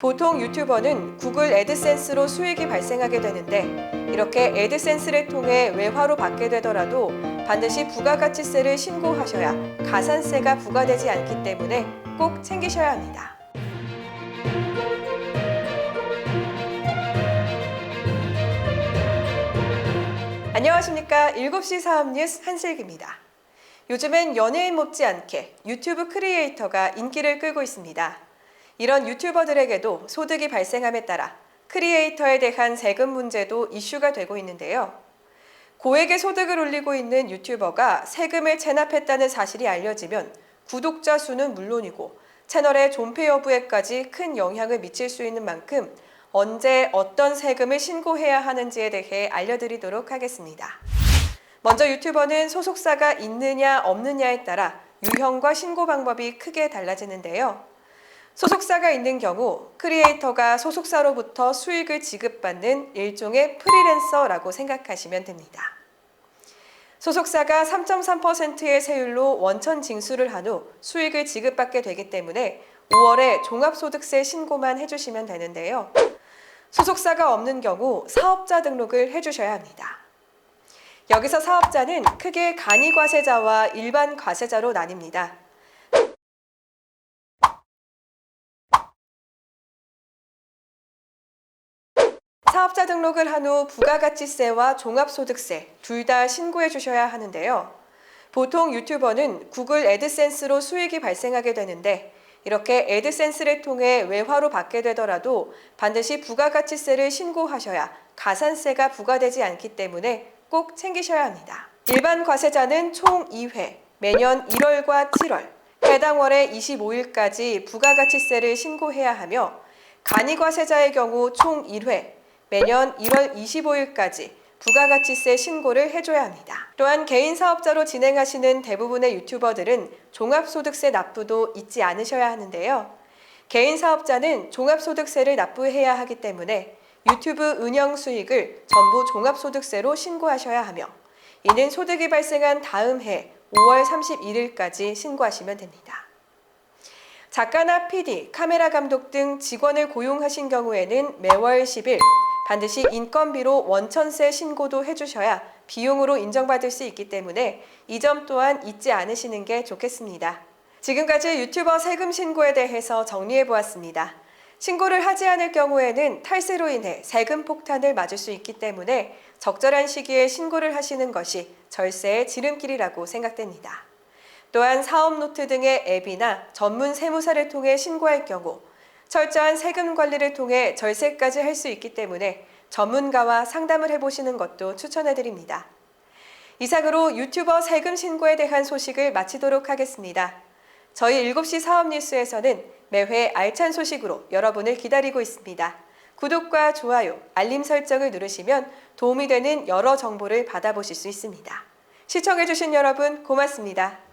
보통 유튜버는 구글 애드센스로 수익이 발생하게 되는데 이렇게 애드센스를 통해 외화로 받게 되더라도 반드시 부가가치세를 신고하셔야 가산세가 부과되지 않기 때문에 꼭 챙기셔야 합니다. 안녕하십니까. 7시 사업 뉴스 한슬기입니다. 요즘엔 연예인 못지않게 유튜브 크리에이터가 인기를 끌고 있습니다. 이런 유튜버들에게도 소득이 발생함에 따라 크리에이터에 대한 세금 문제도 이슈가 되고 있는데요. 고액의 소득을 올리고 있는 유튜버가 세금을 체납했다는 사실이 알려지면 구독자 수는 물론이고 채널의 존폐 여부에까지 큰 영향을 미칠 수 있는 만큼 언제 어떤 세금을 신고해야 하는지에 대해 알려드리도록 하겠습니다. 먼저 유튜버는 소속사가 있느냐 없느냐에 따라 유형과 신고 방법이 크게 달라지는데요. 소속사가 있는 경우 크리에이터가 소속사로부터 수익을 지급받는 일종의 프리랜서라고 생각하시면 됩니다. 소속사가 3.3%의 세율로 원천 징수를 한 후 수익을 지급받게 되기 때문에 5월에 종합소득세 신고만 해주시면 되는데요. 소속사가 없는 경우 사업자 등록을 해주셔야 합니다. 여기서 사업자는 크게 간이 과세자와 일반 과세자로 나뉩니다. 사업자 등록을 한 후 부가가치세와 종합소득세 둘 다 신고해 주셔야 하는데요. 보통 유튜버는 구글 애드센스로 수익이 발생하게 되는데 이렇게 애드센스를 통해 외화로 받게 되더라도 반드시 부가가치세를 신고하셔야 가산세가 부과되지 않기 때문에 꼭 챙기셔야 합니다. 일반 과세자는 총 2회, 매년 1월과 7월, 해당 월의 25일까지 부가가치세를 신고해야 하며 간이과세자의 경우 총 1회, 매년 1월 25일까지 부가가치세 신고를 해줘야 합니다. 또한 개인 사업자로 진행하시는 대부분의 유튜버들은 종합소득세 납부도 잊지 않으셔야 하는데요. 개인 사업자는 종합소득세를 납부해야 하기 때문에 유튜브 운영 수익을 전부 종합소득세로 신고하셔야 하며 이는 소득이 발생한 다음 해 5월 31일까지 신고하시면 됩니다. 작가나 PD, 카메라 감독 등 직원을 고용하신 경우에는 매월 10일 반드시 인건비로 원천세 신고도 해주셔야 비용으로 인정받을 수 있기 때문에 이 점 또한 잊지 않으시는 게 좋겠습니다. 지금까지 유튜버 세금 신고에 대해서 정리해 보았습니다. 신고를 하지 않을 경우에는 탈세로 인해 세금 폭탄을 맞을 수 있기 때문에 적절한 시기에 신고를 하시는 것이 절세의 지름길이라고 생각됩니다. 또한 사업노트 등의 앱이나 전문 세무사를 통해 신고할 경우 철저한 세금 관리를 통해 절세까지 할 수 있기 때문에 전문가와 상담을 해보시는 것도 추천해드립니다. 이상으로 유튜버 세금 신고에 대한 소식을 마치도록 하겠습니다. 저희 7시 사업 뉴스에서는 매회 알찬 소식으로 여러분을 기다리고 있습니다. 구독과 좋아요, 알림 설정을 누르시면 도움이 되는 여러 정보를 받아보실 수 있습니다. 시청해주신 여러분 고맙습니다.